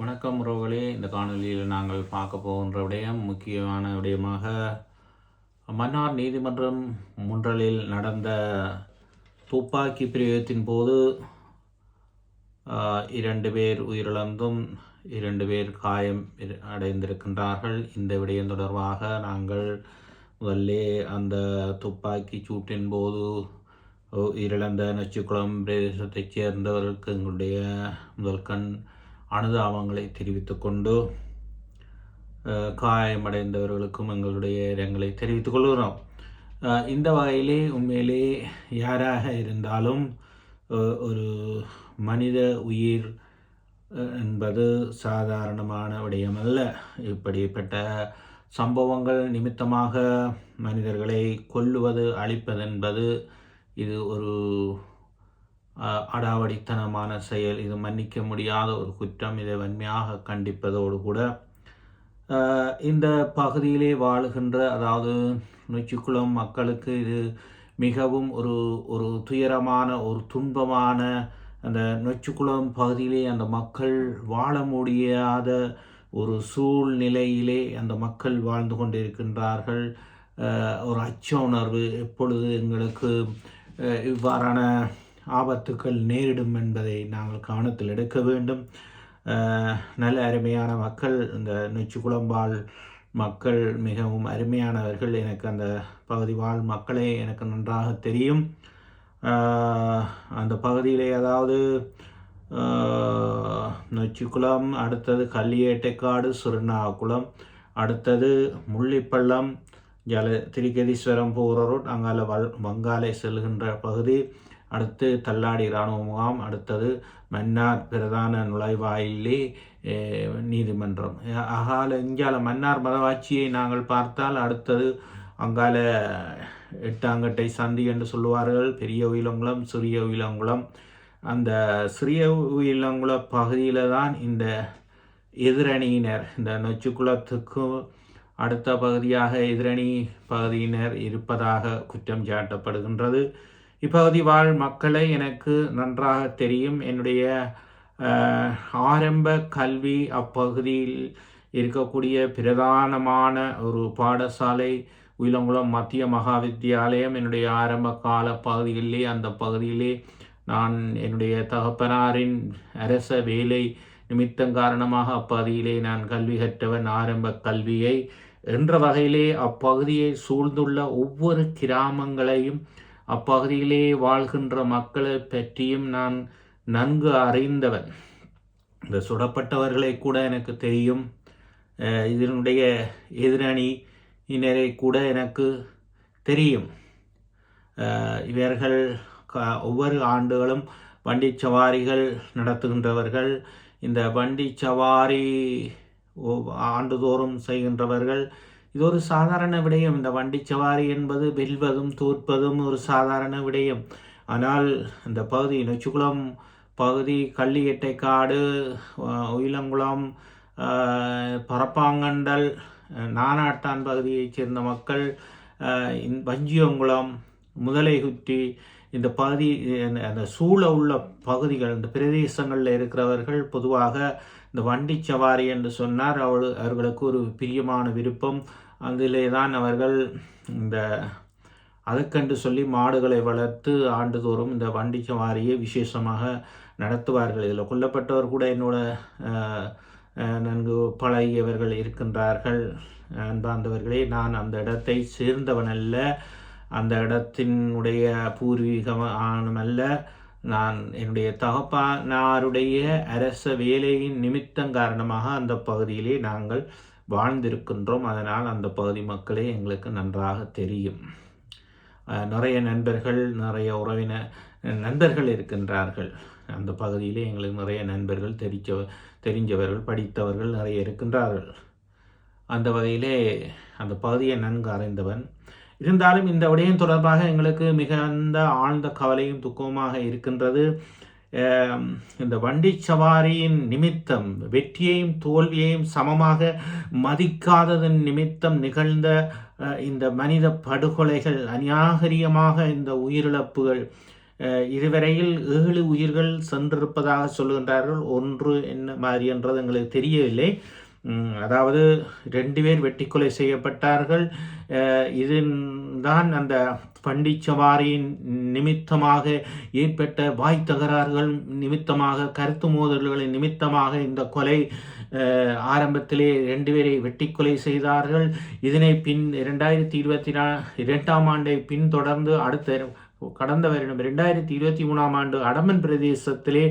வணக்கம் உறவுகளே. இந்த காணொலியில் நாங்கள் பார்க்க போகின்ற விடயம் முக்கியமான விடயமாக மன்னார் நீதிமன்றம் முன்றலில் நடந்த துப்பாக்கி பிரயோகத்தின் போது இரண்டு பேர் உயிரிழந்தும் இரண்டு பேர் காயம் அடைந்திருக்கின்றார்கள். இந்த விடயம் தொடர்பாக நாங்கள் முதல்லே அந்த துப்பாக்கி சூட்டின் போது உயிரிழந்த நச்சுக்குளம் பிரதேசத்தைச் சேர்ந்தவர்களுக்கு எங்களுடைய முதல் கண் அனுதாபங்களை தெரிவித்துக் கொண்டு காயமடைந்தவர்களுக்கும் எங்களுடைய இரங்கலை தெரிவித்துக் கொள்கிறோம். இந்த வகையிலே உண்மையிலே யாராக இருந்தாலும் ஒரு மனித உயிர் என்பது சாதாரணமான விடயமல்ல. இப்படிப்பட்ட சம்பவங்கள் நிமித்தமாக மனிதர்களை கொல்லுவது அழிப்பது என்பது இது ஒரு அடாவடித்தனமான செயல். இது மன்னிக்க முடியாத ஒரு குற்றம். இதை வன்மையாக கண்டிப்பதோடு கூட இந்த பகுதியிலே வாழுகின்ற அதாவது நொச்சிக்குளம் மக்களுக்கு இது மிகவும் ஒரு ஒரு துயரமான ஒரு துன்பமான அந்த நொச்சிக்குளம் பகுதியிலே அந்த மக்கள் வாழ முடியாத ஒரு சூழ்நிலையிலே அந்த மக்கள் வாழ்ந்து கொண்டிருக்கின்றார்கள். ஒரு அச்ச உணர்வு எப்பொழுது எங்களுக்கு இவ்வாறான ஆபத்துக்கள் நேரிடும் என்பதை நாங்கள் கவனத்தில் எடுக்க வேண்டும். நல்ல அருமையான மக்கள் இந்த நொச்சிக்குளம்பால் மக்கள் மிகவும் அருமையானவர்கள். எனக்கு அந்த பகுதி வாழ் மக்களே எனக்கு நன்றாக தெரியும். அந்த பகுதியில் ஏதாவது நொச்சிக்குளம் அடுத்தது கல்லியேட்டைக்காடு சுருணாகுளம் அடுத்தது முள்ளிப்பள்ளம் ஜல திரிகதீஸ்வரம் போகிற ரோட் அங்கால வல் வங்காலை செல்கின்ற பகுதி. அடுத்து தள்ளாடி இராணுவ முகாம் அடுத்தது மன்னார் பிரதான நுழைவாயிலே நீதிமன்றம். அகால இங்கால மன்னார் மதவாட்சியை நாங்கள் பார்த்தால் அடுத்தது அங்கால எட்டாங்கட்டை சந்தி என்று சொல்லுவார்கள். பெரிய உயிலங்குளம் சிறிய உயிலங்குளம். அந்த சிறிய உயிலங்குள பகுதியில் தான் இந்த எதிரணியினர் இந்த நொச்சுக்குளத்துக்கும் அடுத்த பகுதியாக எதிரணி பகுதியினர் இருப்பதாக குற்றம் சாட்டப்படுகின்றது. இப்பகுதி வாழ் மக்களை எனக்கு நன்றாக தெரியும். என்னுடைய ஆரம்ப கல்வி அப்பகுதியில் இருக்கக்கூடிய பிரதானமான ஒரு பாடசாலை உயிலங்குளம் மத்திய மகா வித்தியாலயம் என்னுடைய ஆரம்ப கால பகுதிகளிலே அந்த பகுதியிலே நான் என்னுடைய தகப்பனாரின் அரச வேலை நிமித்தம் காரணமாக அப்பகுதியிலே நான் கல்வி கற்றவன். ஆரம்ப கல்வியை என்ற வகையிலே அப்பகுதியை சூழ்ந்துள்ள ஒவ்வொரு கிராமங்களையும் அப்பகுதியிலே வாழ்கின்ற மக்களை பற்றியும் நான் நன்கு அறிந்தவன். இந்த சுடப்பட்டவர்களை கூட எனக்கு தெரியும். இதனுடைய எதிரணியினரை கூட எனக்கு தெரியும். இவர்கள் க- ஒவ்வொரு ஆண்டுகளும் வண்டி சவாரிகள் நடத்துகின்றவர்கள். இந்த வண்டி சவாரி ஆண்டுதோறும் செய்கின்றவர்கள். இது ஒரு சாதாரண விடயம். இந்த வண்டி சவாரி என்பது வெல்வதும் தோற்பதும் ஒரு சாதாரண விடயம். ஆனால் இந்த பகுதி நொச்சிக்குளம் பகுதி கள்ளியட்டை காடு உயிலங்குளம் பரப்பாங்கண்டல் நானாட்டான் பகுதியைச் சேர்ந்த மக்கள் வஞ்சியங்குளம் முதலைகுத்தி இந்த பகுதி அந்த- அந்த சூழ உள்ள பகுதிகள் இந்த பிரதேசங்களில் இருக்கிறவர்கள் பொதுவாக இந்த வண்டி சவாரி என்று சொன்னார். அவள் அவர்களுக்கு ஒரு பிரியமான விருப்பம். அதிலே தான் அவர்கள் இந்த அதற்கென்று சொல்லி மாடுகளை வளர்த்து ஆண்டுதோறும் இந்த வண்டிக்கு வாரியை விசேஷமாக நடத்துவார்கள். இதில் கொல்லப்பட்டவர் கூட என்னோட நன்கு பழகியவர்கள் இருக்கின்றார்கள். அன்பார்ந்தவர்களே நான் அந்த இடத்தை சேர்ந்தவன் அல்ல அந்த இடத்தினுடைய பூர்வீகம் அல்ல நான் என்னுடைய தகப்பனாருடைய அரச வேலையின் நிமித்தம் காரணமாக அந்த பகுதியிலே நாங்கள் வாழ்ந்திருக்கின்றோம். அதனால் அந்த பகுதி மக்களே எங்களுக்கு நன்றாக தெரியும். நிறைய நண்பர்கள் நிறைய உறவின நண்பர்கள் இருக்கின்றார்கள். அந்த பகுதியிலே எங்களுக்கு நிறைய நண்பர்கள் தெரிஞ்ச தெரிஞ்சவர்கள் படித்தவர்கள் நிறைய இருக்கின்றார்கள். அந்த வகையிலே அந்த பகுதியை நன்கு அறிந்தவன். இருந்தாலும் இந்த விடயம் தொடர்பாக எங்களுக்கு மிகுந்த ஆழ்ந்த கவலையும் துக்கமாக இருக்கின்றது. இந்த வண்டி சவாரியின் நிமித்தம் வெற்றியையும் தோல்வியையும் சமமாக மதிக்காததன் நிமித்தம் நிகழ்ந்த இந்த மனித படுகொலைகள் அநியாகரியமாக இந்த உயிரிழப்புகள் இதுவரையில் ஏழு உயிர்கள் சென்றிருப்பதாக சொல்லுகின்றார்கள். ஒன்று என்ன மாதிரி என்றது எங்களுக்கு தெரியவில்லை. அதாவது ரெண்டு பேர் வெட்டிக்கொலை செய்யப்பட்டார்கள். இதுதான் அந்த பண்டிச்சவாரியின் நிமித்தமாக ஏற்பட்ட வாய் தகராறுகள் நிமித்தமாக கருத்து மோதல்களின் நிமித்தமாக இந்த கொலை ஆரம்பத்திலே ரெண்டு பேரை வெட்டிக்கொலை செய்தார்கள். இதனை பின் இரண்டாயிரத்தி இருபத்தி நா இரண்டாம் ஆண்டை பின்தொடர்ந்து அடுத்த கடந்த வருடம் இரண்டாயிரத்தி இருபத்தி மூணாம் ஆண்டு அடமன் பிரதேசத்திலே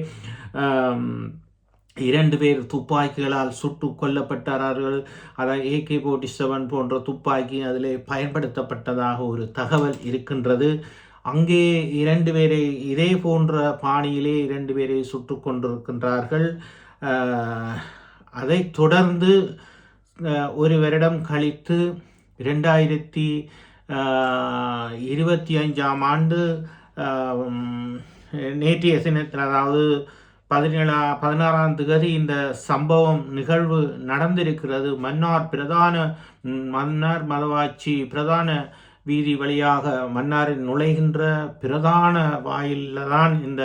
இரண்டு பேர் துப்பாக்கிகளால் சுட்டு கொல்லப்பட்டார்கள். அதாவது ஏகே போர்ட்டி செவன் போன்ற துப்பாக்கி அதிலே பயன்படுத்தப்பட்டதாக ஒரு தகவல் இருக்கின்றது. அங்கே இரண்டு பேரை இதே போன்ற பாணியிலே இரண்டு பேரை சுட்டு கொண்டிருக்கின்றார்கள். அதை அதைத் தொடர்ந்து ஒரு வருடம் கழித்து ரெண்டாயிரத்தி இருபத்தி அஞ்சாம் ஆண்டு நேற்றைய தினத்தில் அதாவது பதினேழா பதினாறாம் தேதி இந்த சம்பவம் நிகழ்வு நடந்திருக்கிறது. மன்னார் பிரதான மன்னார் மதவாச்சி பிரதான வீதி வழியாக மன்னாரில் நுழைகின்ற பிரதான வாயிலில் தான் இந்த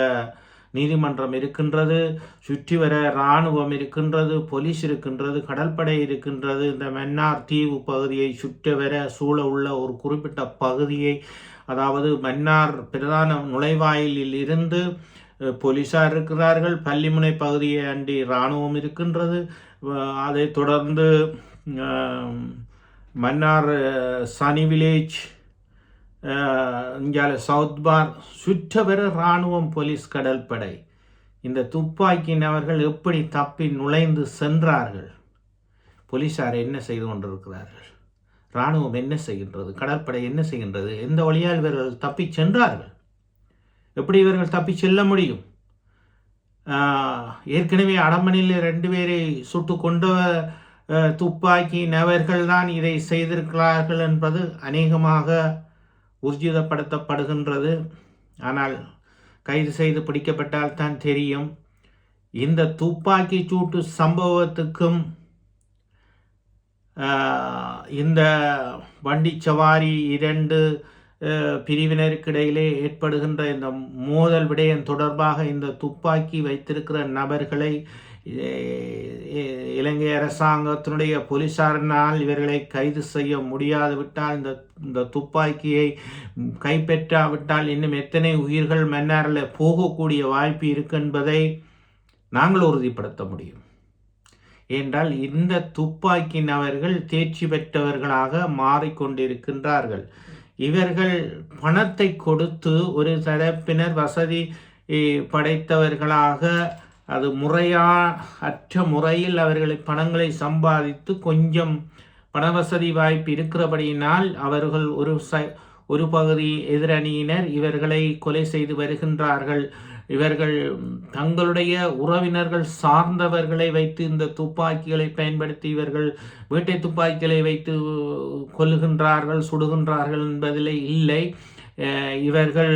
நீதிமன்றம் இருக்கின்றது. சுற்றி வர இராணுவம் இருக்கின்றது போலீஸ் இருக்கின்றது கடற்படை இருக்கின்றது. இந்த மன்னார் தீவு பகுதியை சுற்றி வர சூழ உள்ள ஒரு குறிப்பிட்ட பகுதியை அதாவது மன்னார் பிரதான நுழைவாயிலில் இருந்து போலீஸார் இருக்கிறார்கள். பள்ளிமுனை பகுதியை அண்டி இராணுவம் இருக்கின்றது. அதை அதைத் தொடர்ந்து மன்னார் சனி வில்லேஜ் இங்கே சவுத் பார் சுற்றவர இராணுவம் போலீஸ் கடற்படை இந்த துப்பாக்கியின் அவர்கள் எப்படி தப்பி நுழைந்து சென்றார்கள்? போலீஸார் என்ன செய்து கொண்டிருக்கிறார்கள்? இராணுவம் என்ன செய்கின்றது? கடற்படை என்ன செய்கின்றது? எந்த வழியால் இவர்கள் தப்பி சென்றார்கள்? எப்படி இவர்கள் தப்பி செல்ல முடியும்? ஏற்கனவே அடமனில் ரெண்டு பேரை சுட்டு கொண்ட துப்பாக்கி நபர்கள் தான் இதை செய்திருக்கிறார்கள் என்பது அநேகமாக ஊர்ஜிதப்படுத்தப்படுகின்றது ஆனால் கைது செய்து பிடிக்கப்பட்டால் தான் தெரியும். இந்த துப்பாக்கி சூட்டு சம்பவத்துக்கும் இந்த வண்டி சவாரி இரண்டு பிரிவினருக்கிடையிலே ஏற்படுகின்ற இந்த மோதல் விடயம் தொடர்பாக இந்த துப்பாக்கி வைத்திருக்கிற நபர்களை இலங்கை அரசாங்கத்தினுடைய போலீசாரினால் இவர்களை கைது செய்ய முடியாது விட்டால் இந்த இந்த துப்பாக்கியை கைப்பற்றாவிட்டால் இன்னும் எத்தனை உயிர்கள் மன்னாரில் போகக்கூடிய வாய்ப்பு இருக்கு என்பதை நாங்கள் உறுதிப்படுத்த முடியும். என்றால் இந்த துப்பாக்கி நபர்கள் தேர்ச்சி பெற்றவர்களாக மாறிக்கொண்டிருக்கின்றார்கள். இவர்கள் பணத்தை கொடுத்து ஒரு தரப்பினர் வசதி படைத்தவர்களாக அது முறையா அற்ற முறையில் அவர்களை பணங்களை சம்பாதித்து கொஞ்சம் பணவசதி வாய்ப்பு இருக்கிறபடியினால் அவர்கள் ஒரு ச ஒரு பகுதி எதிரணியினர். இவர்களை கொலை செய்து வருகின்றார்கள். இவர்கள் தங்களுடைய உறவினர்கள் சார்ந்தவர்களை வைத்து இந்த துப்பாக்கிகளை பயன்படுத்தி இவர்கள் வேட்டை துப்பாக்கிகளை வைத்து கொல்லுகின்றார்கள் சுடுகின்றார்கள் என்பதிலே இல்லை. இவர்கள்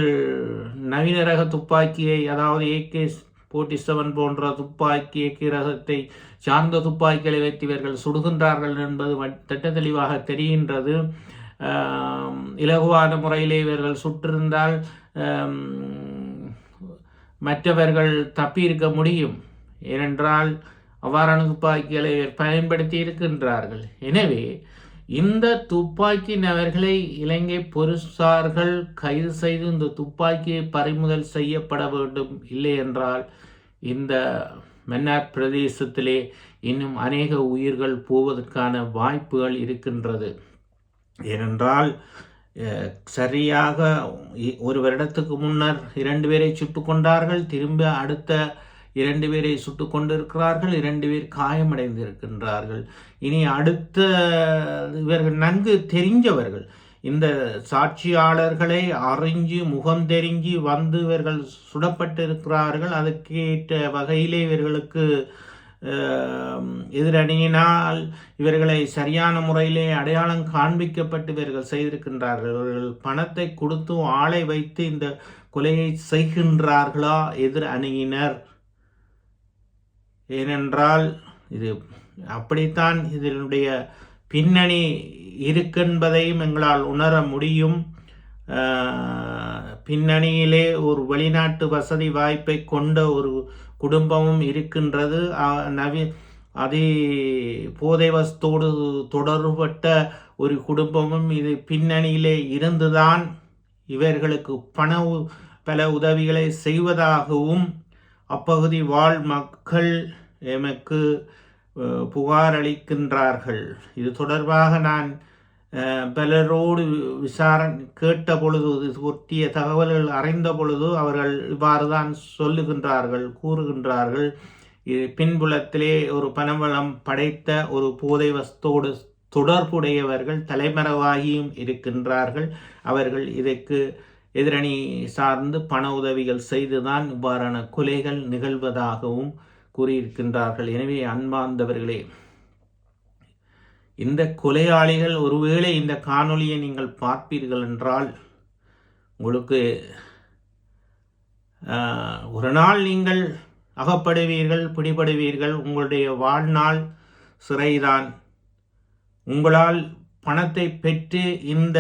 நவீன ரக துப்பாக்கியை அதாவது ஏகே போர்ட்டி செவன் போன்ற துப்பாக்கி ஏகே ரகத்தை சார்ந்த துப்பாக்கிகளை வைத்து இவர்கள் சுடுகின்றார்கள் என்பது திட்ட தெளிவாக தெரிகின்றது. இலகுவான முறையிலே இவர்கள் சுட்டிருந்தால் மற்றவர்கள் தப்பியிருக்க முடியும். ஏனென்றால் அவ்வாறான துப்பாக்கிகளை பயன்படுத்தி இருக்கின்றார்கள். எனவே இந்த துப்பாக்கி நபர்களை இலங்கை பொலிசார்கள் கைது செய்து இந்த துப்பாக்கியை பறிமுதல் செய்யப்பட வேண்டும். இல்லை என்றால் இந்த மன்னார் பிரதேசத்திலே இன்னும் அநேக உயிர்கள் போவதற்கான வாய்ப்புகள் இருக்கின்றது. ஏனென்றால் சரியாக இ- ஒரு வருடத்துக்கு முன்னர் இரண்டு பேரை சுட்டு கொண்டார்கள். திரும்ப அடுத்த இரண்டு பேரை சுட்டு கொண்டிருக்கிறார்கள். இரண்டு பேர் காயமடைந்திருக்கின்றார்கள். இனி அடுத்த இவர்கள் நன்கு தெரிஞ்சவர்கள். இந்த சாட்சியாளர்களை அறிஞ்சு முகம் தெரிஞ்சு வந்து இவர்கள் சுடப்பட்டிருக்கிறார்கள். அதற்கேற்ற வகையிலே இவர்களுக்கு எதிரணியினால் இவர்களை சரியான முறையிலே அடையாளம் காண்பிக்கப்பட்டு இவர்கள் செய்திருக்கின்றார்கள். இவர்கள் பணத்தை கொடுத்து ஆளை வைத்து இந்த கொலையை செய்கின்றார்களா எதிர் அணியினர்? ஏனென்றால் இது அப்படித்தான் இதனுடைய பின்னணி இருக்கென்பதையும் எங்களால் உணர முடியும். ஆஹ், பின்னணியிலே ஒரு வெளிநாட்டு வசதி வாய்ப்பை கொண்ட ஒரு குடும்பமும் இருக்கின்றது. நவி அதி போதை வஸ்தோடு தொடர்பட்ட ஒரு குடும்பமும் இது பின்னணியிலே இருந்துதான் இவர்களுக்கு பண பல உதவிகளை செய்வதாகவும் அப்பகுதி வாழ் மக்கள் எமக்கு புகாரளிக்கின்றார்கள். புகார் அளிக்கின்றார்கள் இது தொடர்பாக நான் பலரோடு விசாரணை கேட்ட பொழுது இது ஒட்டிய தகவல்கள் அறிந்த பொழுது அவர்கள் இவ்வாறு தான் சொல்லுகின்றார்கள் கூறுகின்றார்கள் பின்புலத்திலே ஒரு பணவளம் படைத்த ஒரு போதை வஸ்தோடு தொடர்புடையவர்கள் தலைமறைவாகியும் இருக்கின்றார்கள் அவர்கள் இதற்கு எதிரணி சார்ந்து பண உதவிகள் செய்துதான் இவ்வாறான கொலைகள் நிகழ்வதாகவும் கூறியிருக்கின்றார்கள் எனவே அன்பார்ந்தவர்களே இந்த கொலையாளிகள் ஒருவேளை இந்த காணொளியை நீங்கள் பார்ப்பீர்கள் என்றால் உங்களுக்கு ஒரு நாள் நீங்கள் அகப்படுவீர்கள் பிடிபடுவீர்கள் உங்களுடைய வாழ்நாள் சிறைதான். உங்களால் பணத்தை பெற்று இந்த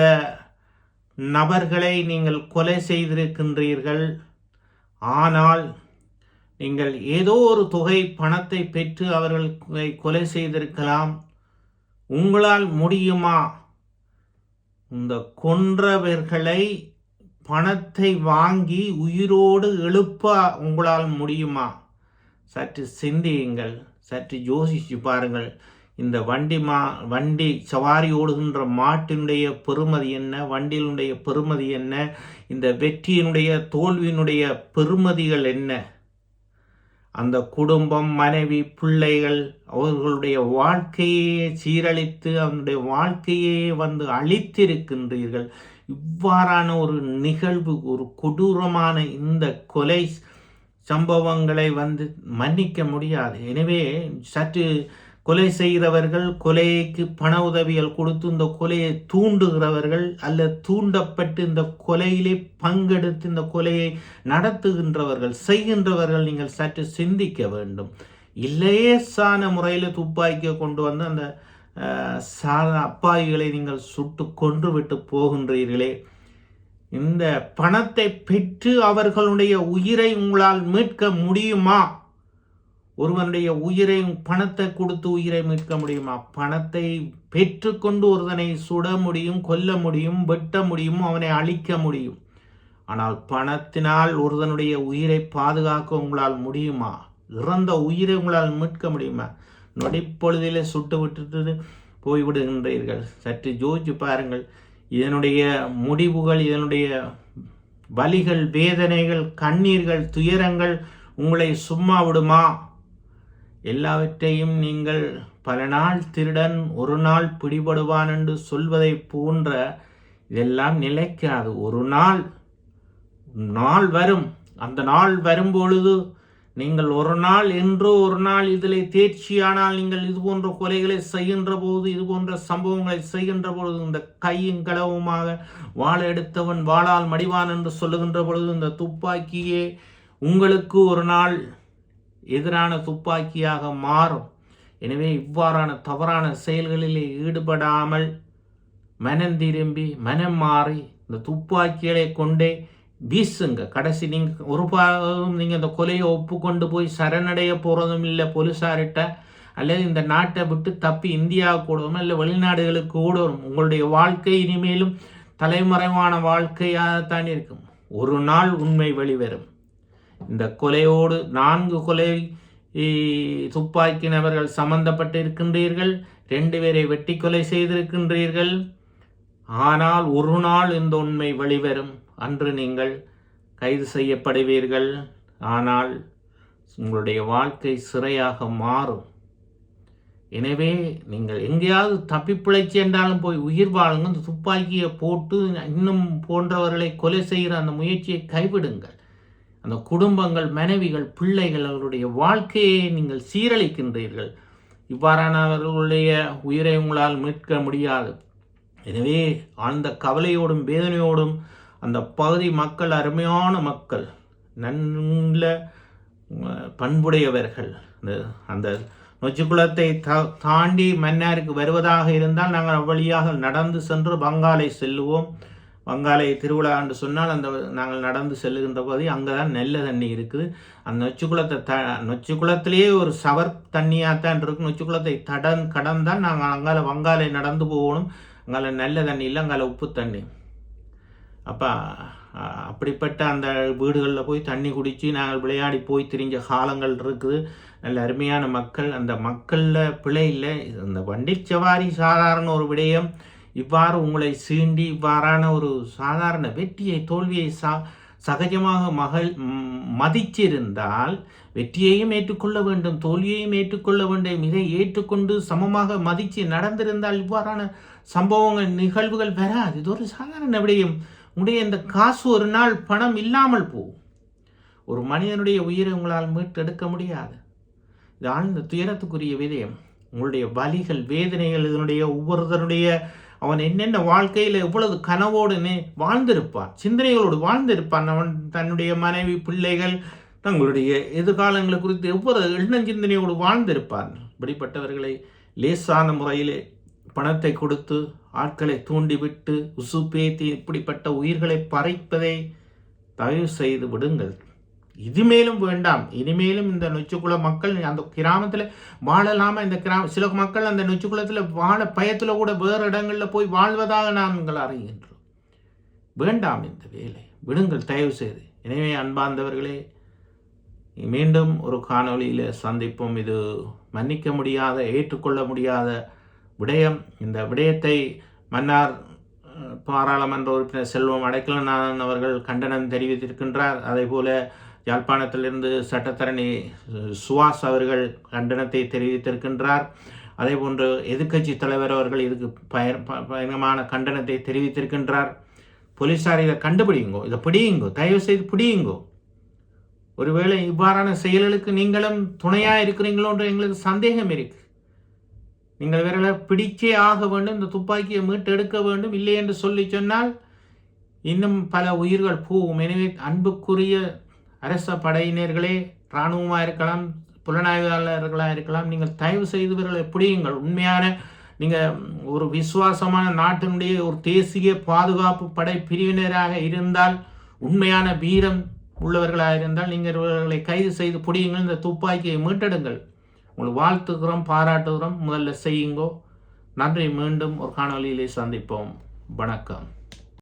நபர்களை நீங்கள் கொலை செய்திருக்கின்றீர்கள். ஆனால் நீங்கள் ஏதோ ஒரு தொகை பணத்தை பெற்று அவர்களை கொலை செய்திருக்கலாம். உங்களால் முடியுமா? இந்த கொன்றவர்களை பணத்தை வாங்கி உயிரோடு எழுப்ப உங்களால் முடியுமா? சற்று சிந்தியுங்கள் சற்று யோசிச்சு பாருங்கள். இந்த வண்டி மா வண்டி சவாரி ஓடுகின்ற மாட்டினுடைய பெருமதி என்ன? வண்டியினுடைய பெருமதி என்ன? இந்த வெற்றியினுடைய தோல்வியினுடைய பெருமதிகள் என்ன? அந்த குடும்பம் மனைவி பிள்ளைகள் அவர்களுடைய வாழ்க்கையே சீரழித்து அவனுடைய வாழ்க்கையே வந்து அழித்திருக்கின்றீர்கள். இவ்வாறான ஒரு நிகழ்வு ஒரு கொடூரமான இந்த கொலை சம்பவங்களை வந்து மன்னிக்க முடியாது. எனவே சற்று கொலை செய்கிறவர்கள் கொலைக்கு பண உதவிகள் கொடுத்து இந்த கொலையை தூண்டுகிறவர்கள் அல்ல தூண்டப்பட்டு இந்த கொலையிலே பங்கெடுத்து இந்த கொலையை நடத்துகின்றவர்கள் செய்கின்றவர்கள் நீங்கள் சற்று சிந்திக்க வேண்டும். இலேசான முறையில் துப்பாக்கியை கொண்டு வந்து அந்த அஹ், சா அப்பாவிகளை நீங்கள் சுட்டு கொன்று விட்டு போகின்றீர்களே. இந்த பணத்தை பெற்று அவர்களுடைய உயிரை உங்களால் மீட்க முடியுமா? ஒருவனுடைய உயிரை பணத்தை கொடுத்து உயிரை மீட்க முடியுமா? பணத்தை பெற்றுக்கொண்டு ஒருவனை சுட முடியும் கொல்ல முடியும் வெட்ட முடியும் அவனை அழிக்க முடியும். ஆனால் பணத்தினால் ஒருவனுடைய உயிரை பாதுகாக்க உங்களால் முடியுமா? இறந்த உயிரை உங்களால் மீட்க முடியுமா? நொடிப்பொழுதிலே சுட்டு விட்டுட்டு போய்விடுகின்றீர்கள். சற்று ஜோதிச்சு பாருங்கள். இதனுடைய முடிவுகள் இதனுடைய வலிகள் வேதனைகள் கண்ணீர்கள் துயரங்கள் உங்களை சும்மா விடுமா? எல்லாவற்றையும் நீங்கள் பல நாள் திருடன் ஒரு நாள் பிடிபடுவான் என்று சொல்வதை போன்ற இதெல்லாம் நிலைக்காது. ஒரு நாள் நாள் வரும். அந்த நாள் வரும்பொழுது நீங்கள் ஒரு நாள் என்றோ ஒரு நாள் இதில் தேர்ச்சியானால் நீங்கள் இது போன்ற கொலைகளை செய்கின்ற போது இது போன்ற சம்பவங்களை செய்கின்ற பொழுது இந்த கையும் களவுமாக வாழ எடுத்தவன் வாளால் மடிவான் என்று சொல்லுகின்ற பொழுது இந்த துப்பாக்கியே உங்களுக்கு ஒரு நாள் எதிரான துப்பாக்கியாக மாறும். எனவே இவ்வாறான தவறான செயல்களிலே ஈடுபடாமல் மனம் திரும்பி மனம் மாறி இந்த துப்பாக்கிகளை கொண்டே வீசுங்க. கடைசி நீங்கள் ஒரு பாகம் நீங்கள் இந்த கொலையை ஒப்புக்கொண்டு போய் சரணடைய போகிறதும் இல்லை போலீஸார்கிட்ட அல்லது இந்த நாட்டை விட்டு தப்பி இந்தியாவுக்கு ஓடணும் இல்லை வெளிநாடுகளுக்கு ஓடணும் உங்களுடைய வாழ்க்கை இனிமேலும் தலைமறைவான வாழ்க்கையாகத்தான் இருக்கும். ஒரு நாள் உண்மை வெளிவரும். இந்த கொலையோடு நான்கு கொலை துப்பாக்கி நபர்கள் சம்பந்தப்பட்டு இருக்கின்றீர்கள் ரெண்டு பேரை வெட்டி கொலை செய்திருக்கின்றீர்கள். ஆனால் ஒரு நாள் இந்த உண்மை வெளிவரும். அன்று நீங்கள் கைது செய்யப்படுவீர்கள். ஆனால் உங்களுடைய வாழ்க்கை சிறையாக மாறும். எனவே நீங்கள் எங்கேயாவது தப்பிப்பிழைச்சி என்றாலும் போய் உயிர் வாழுங்க அந்த துப்பாக்கியை போட்டு இன்னும் போன்றவர்களை கொலை செய்கிற அந்த முயற்சியை கைவிடுங்கள். அந்த குடும்பங்கள் மனைவிகள் பிள்ளைகள் அவர்களுடைய வாழ்க்கையை நீங்கள் சீரழிக்கின்றீர்கள். இவ்வாறானவர்களுடைய உயிரை உங்களால் மீட்க முடியாது. எனவே ஆழ்ந்த கவலையோடும் வேதனையோடும் அந்த பகுதி மக்கள் அருமையான மக்கள் நல்ல பண்புடையவர்கள். அந்த அந்த நொச்சிக்குளத்தை தா தாண்டி மன்னாருக்கு வருவதாக இருந்தால் நாங்கள் அவ்வழியாக நடந்து சென்று பங்காலை செல்லுவோம். வங்காளை திருவிழா என்று சொன்னால் அந்த நாங்கள் நடந்து செல்லுகின்ற போது அங்கே தான் நெல்ல தண்ணி இருக்குது. அந்த நொச்சுக்குளத்தை த நொச்சுக்குளத்திலேயே ஒரு சவர் தண்ணியாக தான் இருக்கும். நொச்சுக்குளத்தை தடன் கடந்தான் நாங்கள் அங்கால வங்காளை நடந்து போகணும். அங்கால நல்ல தண்ணி இல்லை அங்கால உப்பு தண்ணி. அப்போ அப்படிப்பட்ட அந்த வீடுகளில் போய் தண்ணி குடித்து நாங்கள் விளையாடி போய் திரிஞ்ச காலங்கள் இருக்குது. நல்ல அருமையான மக்கள். அந்த மக்களில் பிழை இல்லை. இந்த வண்டி சவாரி சாதாரண ஒரு விடயம். இவ்வாறு உங்களை சீண்டி இவ்வாறான ஒரு சாதாரண வெற்றியை தோல்வியை சா சகஜமாக மகள் மதிச்சிருந்தால் வெற்றியையும் ஏற்றுக்கொள்ள வேண்டும் தோல்வியையும் ஏற்றுக்கொள்ள வேண்டும். இதை ஏற்றுக்கொண்டு சமமாக மதித்து நடந்திருந்தால் இவ்வாறான சம்பவங்கள் நிகழ்வுகள் வராது. இது ஒரு சாதாரண விடயம். உடைய இந்த காசு ஒரு நாள் பணம் இல்லாமல் போகும். ஒரு மனிதனுடைய உயிரை உங்களால் மீட்டெடுக்க முடியாது. இது ஆழ்ந்த துயரத்துக்குரிய விதயம் உங்களுடைய வலிகள் வேதனைகள் இதனுடைய ஒவ்வொருத்தருடைய அவன் என்னென்ன வாழ்க்கையில் எவ்வளவு கனவோடுன்னு வாழ்ந்திருப்பான் சிந்தனைகளோடு வாழ்ந்திருப்பான் அவன் தன்னுடைய மனைவி பிள்ளைகள் தங்களுடைய எதிர்காலங்களை குறித்து எவ்வளவு எவ்வொரு எண்ணஞ்சிந்தனையோடு வாழ்ந்திருப்பான். இப்படிப்பட்டவர்களை லேசான முறையிலே பணத்தை கொடுத்து ஆட்களை தூண்டிவிட்டு உசுப்பேத்தி இப்படிப்பட்ட உயிர்களை பறைப்பதை தயவு செய்து விடுங்கள். இதுமேலும் வேண்டாம். இனிமேலும் இந்த நொச்சுக்குள மக்கள் அந்த கிராமத்தில் வாழலாமா இந்த கிராம சில மக்கள் அந்த நொச்சுக்குளத்தில் வாழ பயத்தில் கூட வேறு இடங்களில் போய் வாழ்வதாக நாங்கள் அறிகின்றோம். வேண்டாம் இந்த வேலை. விடுங்கள் தயவு செய்து. எனவே அன்பார்ந்தவர்களே மீண்டும் ஒரு காணொளியில் சந்திப்போம். இது மன்னிக்க முடியாத ஏற்றுக்கொள்ள முடியாத விடயம். இந்த விடயத்தை மன்னார் பாராளுமன்ற உறுப்பினர் செல்வம் அடைக்கலநாதன் அவர்கள் கண்டனம் தெரிவித்திருக்கின்றார். அதே போல யாழ்ப்பாணத்திலிருந்து சட்டத்தரணி சுவாஸ் அவர்கள் கண்டனத்தை தெரிவித்திருக்கின்றார். அதே போன்று எதிர்க்கட்சி தலைவர் அவர்கள் இதுக்கு பயர் பயங்கரமான கண்டனத்தை தெரிவித்திருக்கின்றார். போலீஸார் இதை கண்டுபிடிங்கோ இதை பிடியுங்கோ தயவு செய்து பிடியுங்கோ. ஒருவேளை இவ்வாறான செயல்களுக்கு நீங்களும் துணையாக இருக்கிறீங்களோன்ற எங்களுக்கு சந்தேகம் இருக்கு. நீங்கள் இவர்களை பிடிச்சே ஆக வேண்டும் இந்த துப்பாக்கியை மீட்டு எடுக்க வேண்டும் இல்லை என்று சொல்லி சொன்னால் இன்னும் பல உயிர்கள் போகும். எனவே அன்புக்குரிய அரச படையினர்களே இராணுவமாக இருக்கலாம் புலனாய்வாளர்களாக இருக்கலாம் நீங்கள் தயவு செய்தவர்களை பிடியுங்கள். உண்மையான நீங்கள் ஒரு விசுவாசமான நாட்டினுடைய ஒரு தேசிய பாதுகாப்பு படை பிரிவினராக இருந்தால் உண்மையான வீரம் உள்ளவர்களாக இருந்தால் நீங்கள் இவர்களை கைது செய்து பிடியுங்கள் இந்த துப்பாக்கியை மீட்டெடுங்கள். உங்களை வாழ்த்துக்கிறோம் பாராட்டுகிறோம் முதல்ல செய்யுங்கோ. நன்றி மீண்டும் ஒரு காணொலியிலே சந்திப்போம். வணக்கம்.